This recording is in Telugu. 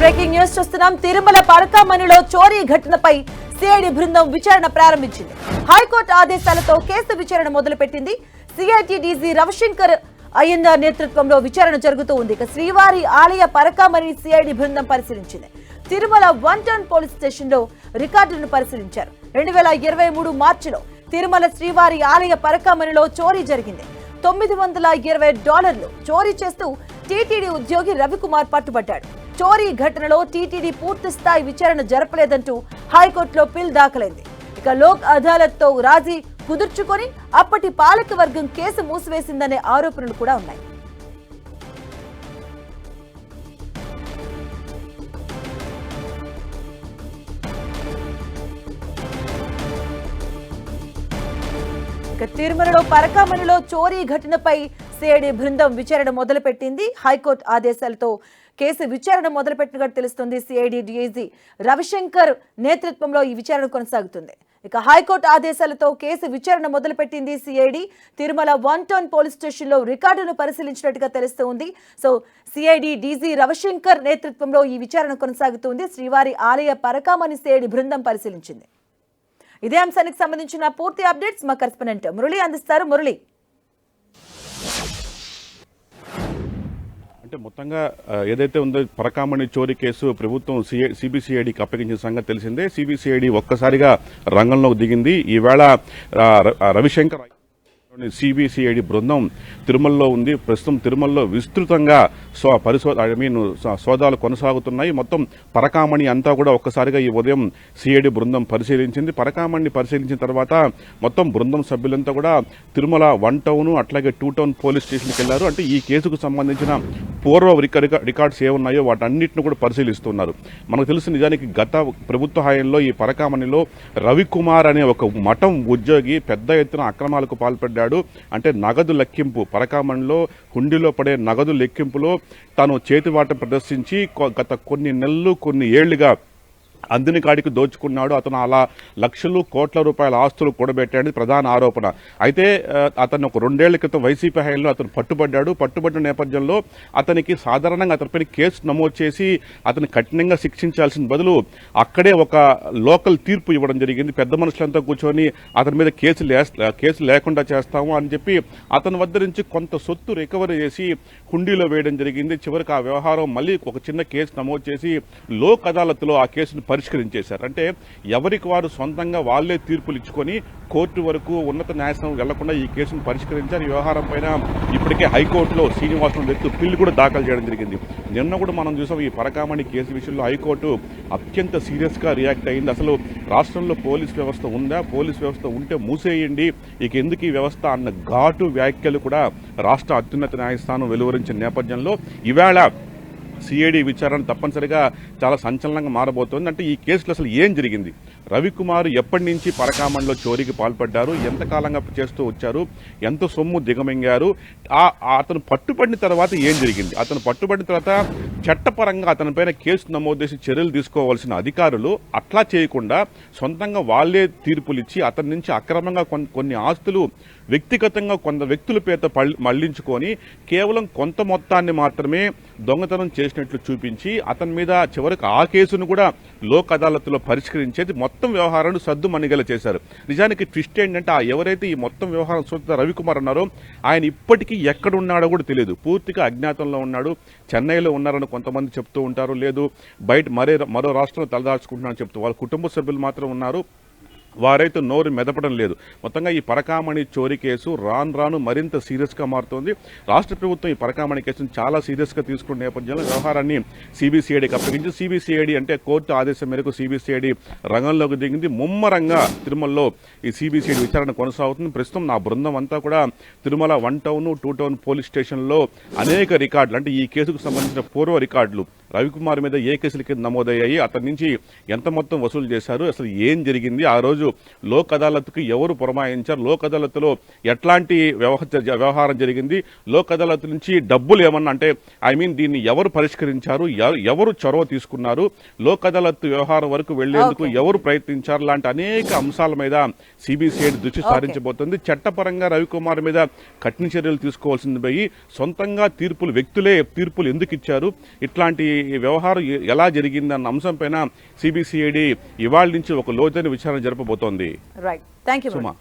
బ్రేకింగ్ న్యూస్ చూస్తున్నాం. తిరుమల పరకామణిలో చోరీ ఘటనపై సిఐడి బృందం విచారణ ప్రారంభించింది. హైకోర్టు ఆదేశాలతో కేసు విచారణ మొదలుపెట్టింది. సిఐటి డీజీ రవిశంకర్ అయ్యందార్ నేతృత్వంలో విచారణ జరుగుతూ ఉంది. ఇక శ్రీవారి ఆలయ పరకామణి సిఐడి బృందం పరిశీలించింది. తిరుమల వన్ టౌన్ పోలీస్ స్టేషన్లో రికార్డులను పరిశీలించారు. రెండు వేల ఇరవై మూడు మార్చిలో తిరుమల శ్రీవారి ఆలయ పరకామణిలో చోరీ జరిగింది. తొమ్మిది వందల ఇరవై డాలర్లు చోరీ చేస్తూ టీటీడీ ఉద్యోగి రవికుమార్ పట్టుబడ్డాడు. చోరీ ఘటనలో టీటీడీ పూర్తి స్థాయి విచారణ జరపలేదంటూ హైకోర్టులో పిల్ దాఖలైంది. ఇక లోక్ అదాలత్తో రాజీ కుదుర్చుకొని అప్పటి పాలక వర్గం కేసు మూసివేసిందనే ఆరోపణలు కూడా ఉన్నాయి. ఇక తిరుమలలో పరకామణిలో చోరీ ఘటనపై సిఐడి బృందం విచారణ మొదలుపెట్టింది. హైకోర్టు ఆదేశాలతో కేసు విచారణ మొదలుపెట్టినట్టు తెలుస్తుంది సిఐడి డిఐజీ రవిశంకర్ నేతృత్వంలో ఈ విచారణ కొనసాగుతుంది. ఇక హైకోర్టు ఆదేశాలతో కేసు విచారణ మొదలుపెట్టింది CID Tirumala one town police స్టేషన్లో రికార్డును పరిశీలించినట్టుగా తెలుస్తోంది. సో సిఐడి డీజీ రవిశంకర్ నేతృత్వంలో ఈ విచారణ కొనసాగుతుంది. శ్రీవారి ఆలయ పరకామణి సిఐడి బృందం పరిశీలించింది. ఇదే అంశానికి సంబంధించిన పూర్తి అప్డేట్స్ మా కరెస్పాండెంట్ మురళి అందిస్తారు. మురళి. అంటే మొత్తంగా ఏదైతే ఉందో పరకామణి చోరీ కేసు ప్రభుత్వం సిఐ సిబిసిఐడికి అప్పగించిన సంగతి తెలిసిందే. సిబిసిఐడి ఒక్కసారిగా రంగంలోకి దిగింది. ఈవేళ రవిశంకర్ సిబిసిఐడి బృందం తిరుమలలో ఉంది. ప్రస్తుతం తిరుమలలో విస్తృతంగా సో పరిశోధ ఐ మీన్ సోదాలు కొనసాగుతున్నాయి. మొత్తం పరకామణి అంతా కూడా ఒక్కసారిగా ఈ ఉదయం సిఐడి బృందం పరిశీలించింది. పరకామణిని పరిశీలించిన తర్వాత మొత్తం బృందం సభ్యులంతా కూడా తిరుమల వన్ టౌన్ అట్లాగే టూ టౌన్ పోలీస్ స్టేషన్కి వెళ్ళారు. అంటే ఈ కేసుకు సంబంధించిన పూర్వ రికార్డ్స్ ఏమున్నాయో వాటన్నిటిని కూడా పరిశీలిస్తున్నారు. మనకు తెలుసు నిజానికి గత ప్రభుత్వ హయాంలో ఈ పరకామణిలో రవికుమార్ అనే ఒక మఠం ఉద్యోగి పెద్ద ఎత్తున అక్రమాలకు పాల్పడ్డాడు. అంటే నగదు లెక్కింపు పరకామణిలో హుండీలో పడే నగదు లెక్కింపులో తాను చేతివాట ప్రదర్శించి గత కొన్ని నెలలు కొన్ని ఏళ్ళుగా అందిని కాడికి దోచుకున్నాడు. అతను అలా లక్షలు కోట్ల రూపాయల ఆస్తులు కూడబెట్టాడు ప్రధాన ఆరోపణ. అయితే అతను ఒక రెండేళ్ళ క్రితం వైసీపీ హయాంలో అతను పట్టుబడ్డాడు. పట్టుబడిన నేపథ్యంలో అతనికి సాధారణంగా అతనిపైన కేసు నమోదు చేసి అతను కఠినంగా శిక్షించాల్సిన బదులు అక్కడే ఒక లోకల్ తీర్పు ఇవ్వడం జరిగింది. పెద్ద మనుషులంతా కూర్చొని అతని మీద కేసు లే- కేసు లేకుండా చేస్తాము అని చెప్పి అతని వద్ద నుంచి కొంత సొత్తు రికవరీ చేసి హుండీలో వేయడం జరిగింది. చివరికి ఆ వ్యవహారం మళ్ళీ ఒక చిన్న కేసు నమోదు చేసి లోక్ అదాలత్లో ఆ కేసును పరిష్కరించేశారు. అంటే ఎవరికి వారు సొంతంగా వాళ్ళే తీర్పులు ఇచ్చుకొని కోర్టు వరకు ఉన్నత న్యాయస్థానం వెళ్ళకుండా ఈ కేసును పరిష్కరించారు. వ్యవహారం పైన ఇప్పటికే హైకోర్టులో శ్రీనివాసులు ఎత్తు పిల్లు కూడా దాఖలు చేయడం జరిగింది. నిన్న కూడా మనం చూసాం ఈ పరకామణి కేసు విషయంలో హైకోర్టు అత్యంత సీరియస్గా రియాక్ట్ అయింది. అసలు రాష్ట్రంలో పోలీస్ వ్యవస్థ ఉందా? పోలీస్ వ్యవస్థ ఉంటే మూసేయండి. ఇక ఎందుకు ఈ వ్యవస్థ అన్న ఘాటు వ్యాఖ్యలు కూడా రాష్ట్ర అత్యున్నత న్యాయస్థానం వెలువరించిన నేపథ్యంలో ఇవాళ సిఐడి విచారణ తప్పనిసరిగా చాలా సంచలనంగా మారబోతోంది. అంటే ఈ కేసులో అసలు ఏం జరిగింది? రవికుమార్ ఎప్పటి నుంచి పరకామణిలో చోరీకి పాల్పడ్డారు? ఎంతకాలంగా చేస్తూ వచ్చారు? ఎంత సొమ్ము దిగమింగారు? ఆ అతను పట్టుబడిన తర్వాత ఏం జరిగింది? అతను పట్టుబడిన తర్వాత చట్టపరంగా అతనిపైన కేసు నమోదు చేసి చర్యలు తీసుకోవాల్సిన అధికారులు అట్లా చేయకుండా సొంతంగా వాళ్ళే తీర్పులు ఇచ్చి అతని నుంచి అక్రమంగా కొన్ని ఆస్తులు వ్యక్తిగతంగా కొంత వ్యక్తుల పేరుతో మళ్ళించుకొని కేవలం కొంత మొత్తాన్ని మాత్రమే దొంగతనం చేసినట్లు చూపించి అతని మీద చివరికి ఆ కేసును కూడా లోక్ అదాలత్లో పరిష్కరించేది మొత్తం మొత్తం వ్యవహారాన్ని సద్దు మణిగల చేశారు. నిజానికి ట్విస్ట్ ఏంటంటే ఆ ఎవరైతే ఈ మొత్తం వ్యవహారం చూస్తున్న రవికుమార్ ఉన్నారో ఆయన ఇప్పటికీ ఎక్కడ ఉన్నాడో కూడా తెలియదు. పూర్తిగా అజ్ఞాతంలో ఉన్నాడు. చెన్నైలో ఉన్నారని కొంతమంది చెప్తూ ఉంటారు. లేదు బయట మరే మరో రాష్ట్రంలో తలదాచుకుంటున్నారని చెప్తూ వాళ్ళ కుటుంబ సభ్యులు మాత్రం ఉన్నారు. వారైతే నోరు మెదపడం లేదు. మొత్తంగా ఈ పరకామణి చోరీ కేసు రాను రాను మరింత సీరియస్గా మారుతోంది. రాష్ట్ర ప్రభుత్వం ఈ పరకామణి కేసును చాలా సీరియస్గా తీసుకున్న నేపథ్యంలో వ్యవహారాన్ని సిబిసిఐడికి అప్పగించి సిబిసిఐడి అంటే కోర్టు ఆదేశం మేరకు సిబిసిఐడి రంగంలోకి దిగింది. ముమ్మరంగా తిరుమలలో ఈ సిబిసిఐడి విచారణ కొనసాగుతుంది. ప్రస్తుతం నా బృందం అంతా కూడా Tirumala one town two town police స్టేషన్లో అనేక రికార్డులు అంటే ఈ కేసుకు సంబంధించిన పూర్వ రికార్డులు రవికుమార్ మీద ఏ కేసుల కింద నమోదయ్యాయి అతని నుంచి ఎంత మొత్తం వసూలు చేశారు అసలు ఏం జరిగింది ఆ రోజు లోక్ అదాలత్కు ఎవరు పురమాయించారు లోక్ అదాలత్లో ఎట్లాంటి వ్యవహ- వ్యవహారం జరిగింది లోక్ అదాలత్ నుంచి డబ్బులు ఏమన్నా అంటే ఐ మీన్ దీన్ని ఎవరు పరిష్కరించారు ఎవ- ఎవరు చొరవ తీసుకున్నారు లోక్ అదాలత్ వ్యవహారం వరకు వెళ్ళేందుకు. ఎవరు ప్రయత్నించారు లాంటి అనేక అంశాల మీద సిబిసిఐడి దృష్టి సారించబోతోంది చట్టపరంగా రవికుమార్ మీద కఠిన చర్యలు తీసుకోవాల్సింది పోయి సొంతంగా తీర్పులు వ్యక్తులే తీర్పులు ఎందుకు ఇచ్చారు ఇట్లాంటి ఈ వ్యవహారం ఎలా జరిగిందన్న అంశంపైన సిబిసిఐడి ఇవాళ నుంచి ఒక లోతైన విచారణ జరపబోతోంది. Right thank you Suma.